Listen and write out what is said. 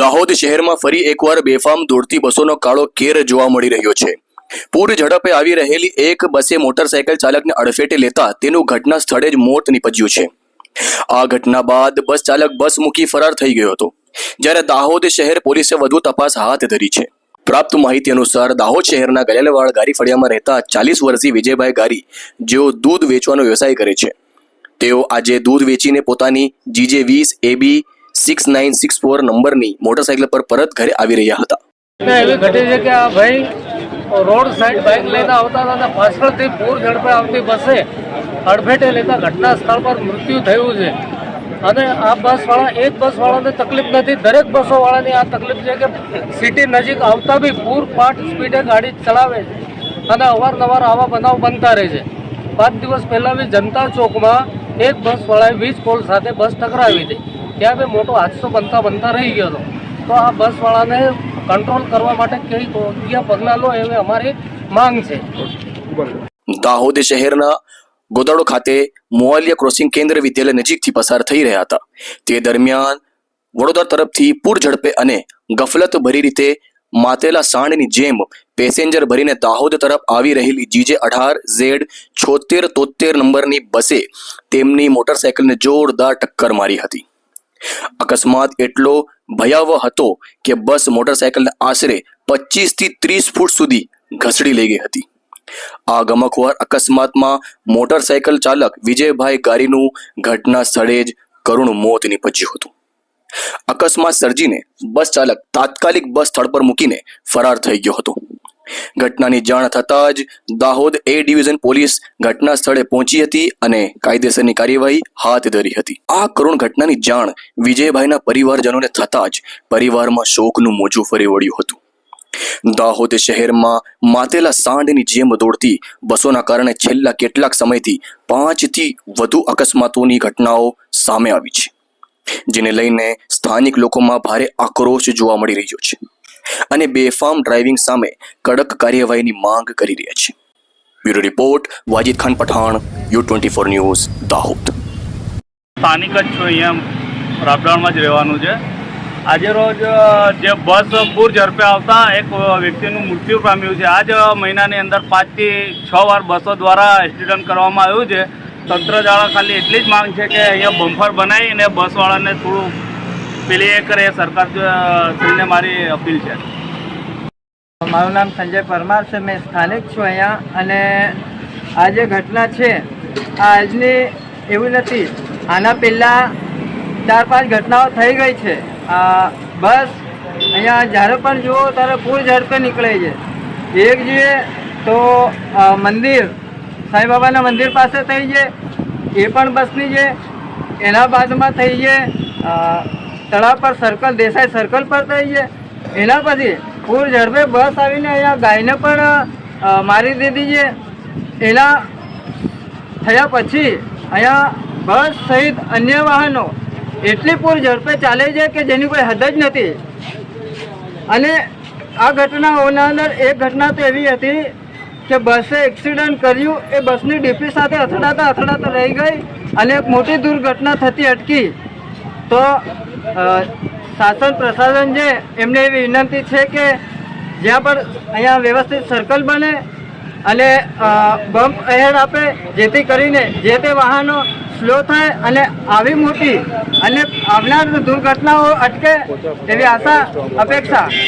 દાહોદ શહેરમાં ફરી એકવાર બેફામ દોડતી બસોનો કાળો કેર જોવા મળી રહ્યો છે. પૂર ઝડપે આવી રહેલી એક બસે મોટરસાયકલ ચાલકને અડફેટે લેતા તેનું ઘટના સ્થળે જ મોત નીપજ્યું છે. આ ઘટના બાદ બસ ચાલક બસ મૂકી ફરાર થઈ ગયો હતો. જ્યારે દાહોદ શહેર પોલીસે વધુ તપાસ હાથ ધરી છે. પ્રાપ્ત માહિતી અનુસાર દાહોદ શહેરના ગલેલવાડ ગારી ફળિયામાં રહેતા ચાલીસ વર્ષીય વિજયભાઈ ગારી, જેઓ દૂધ વેચવાનો વ્યવસાય કરે છે. તેઓ આજે દૂધ વેચીને પોતાની જીજે વીસ AB six nine six four નંબરની મોટરસાયકલ પર પરત ઘરે આવી રહ્યા હતા. એવી ઘટી છે કે આ ભાઈ રોડ સાઈડ બાઇક લઈને આવતા હતા અને પાછળથી પૂર ઝડપે આવતી બસે અડફેટે લેતા ઘટના સ્થળ પર મૃત્યુ થયું છે. અને આ બસવાળા એક બસવાળાને તકલીફ નથી, દરેક બસોવાળાની આ તકલીફ છે કે સિટી નજીક આવતા બી પૂર પાટ સ્પીડે ગાડી ચલાવે છે અને અવારનવાર આવા બનાવ બનતા રહે છે. પાંચ દિવસ પહેલાં બી જનતા ચોકમાં એક બસવાળાએ વીજ પોલ સાથે બસ ટકરાવી હતી. ત્યાં બે મોટો હાદસો બનતા બનતા રહી ગયો હતો. તો આ બસવાળાને કંટ્રોલ કરવા માટે કઈ યોગ્ય પગલાં લો એવી અમારી માંગ છે. દાહોદ શહેરના ગોદાડો ખાતે મોવાલિયા ક્રોસિંગ કેન્દ્ર વિદ્યાલય નજીકથી પસાર થઈ રહ્યા હતા. તે દરમિયાન વડોદરા તરફથી પૂર ઝડપે અને ગફલત ભરી રીતે માતેલા સાંડની જેમ પેસેન્જર ભરીને દાહોદ તરફ આવી રહેલી જીજે અઢાર, ઝેડ, છોતેર, તોતેર નંબરની બસે તેમની મોટરસાયકલને જોરદાર ટક્કર મારી હતી. અકસ્માત એટલો ભયાવહ હતો કે બસ મોટરસાયકલને આશરે પચીસથી ત્રીસ ફૂટ સુધી ઘસડી લઈ ગઈ હતી. આ ગમખવાર અકસ્માતમાં મોટરસાયકલ ચાલક વિજયભાઈ ગારીનું ઘટના સ્થળે જ કરુણ મોત નીપજ્યું હતું. અકસ્માત સર્જીને બસ ચાલક તાત્કાલિક બસ સ્થળ પર મૂકીને ફરાર થઈ ગયો હતો. ઘટનાની જાણ થતાં જ દાહોદ એ ડિવિઝન પોલીસ ઘટના સ્થળે પહોંચી હતી અને કાયદેસરની કાર્યવાહી હાથ ધરી હતી. આ કરુણ ઘટનાની જાણ વિજયભાઈના પરિવારજનોને થતાં જ પરિવારમાં શોકનું મોજું ફરી વળ્યું હતું. દાહોદ શહેરમાં માતેલા સાંડની જેમ દોડતી બસોના કારણે છેલ્લા કેટલાક સમયથી પાંચથી વધુ અકસ્માતોની ઘટનાઓ સામે આવી છે, જેને લઈને સ્થાનિક લોકોમાં ભારે આક્રોશ જોવા મળી રહ્યો છે. અને બેફામ ડ્રાઇવિંગ સામે કડક કાર્યવાહીની માંગ કરી રહ્યા છે. Bureau report, Wajid Khan Pathan U twenty four news, Dahod. સ્થાનિક જ છું, અહીંયા રાપડાણમાં જ રહેવાનું છે. આજે રોજ જે બસ પૂર ઝડપે આવતા એક વ્યક્તિનું મૃત્યુ પામ્યું છે. આ જ મહિનાની અંદર પાંચથી છ વાર બસો દ્વારા એક્સિડન્ટ કરવામાં આવ્યું છે. તંત્ર દ્વારા ખાલી એટલી જ માંગ છે કે અહીંયા બમ્ફર બનાવીને બસવાળાને થોડું પેલી કરે એ સરકાર શ્રીને મારી અપીલ છે. મારું નામ સંજય પરમાર છે, મેં સ્થાનિક છું અહીંયા. અને આ જે ઘટના છે, આ આજની એવું નથી. આના પહેલાં ચાર પાંચ ઘટનાઓ થઈ ગઈ છે. બસ અહીંયા જ્યારે પણ જુઓ ત્યારે પૂર ઝડપે નીકળે છે. એક જોઈએ તો મંદિર, સાંઈબાબાના મંદિર પાસે થઈ છે. એ પણ બસની છે. એના બાદમાં થઈ છે તળાવ પર સર્કલ દેસાઈ સર્કલ પર થઈ છે. એના પછી પૂર ઝડપે બસ આવીને અહીંયા ગાયને પણ મારી દીધી છે. એના થયા પછી અહીંયા બસ સહિત અન્ય વાહનો એટલી પૂર ઝડપે ચાલે છે કે જેની કોઈ હદ જ નથી. અને આ ઘટનાઓના અંદર એક ઘટના તો એવી હતી કે બસે એક્સિડન્ટ કર્યું, એ બસની ડીપી સાથે અથડાતા અથડાતા રહી ગઈ અને એક મોટી દુર્ઘટના થતી અટકી. તો શાસન પ્રશાસન છે એમને એવી વિનંતી છે કે જ્યાં પણ અહીંયા વ્યવસ્થિત સર્કલ બને અને બમ્પ અહેડ આપે, જેથી કરીને જે તે વાહનો સ્લો થાય અને આવી મોટી અને આવનાર દુર્ઘટનાઓ અટકે એવી આશા, અપેક્ષા.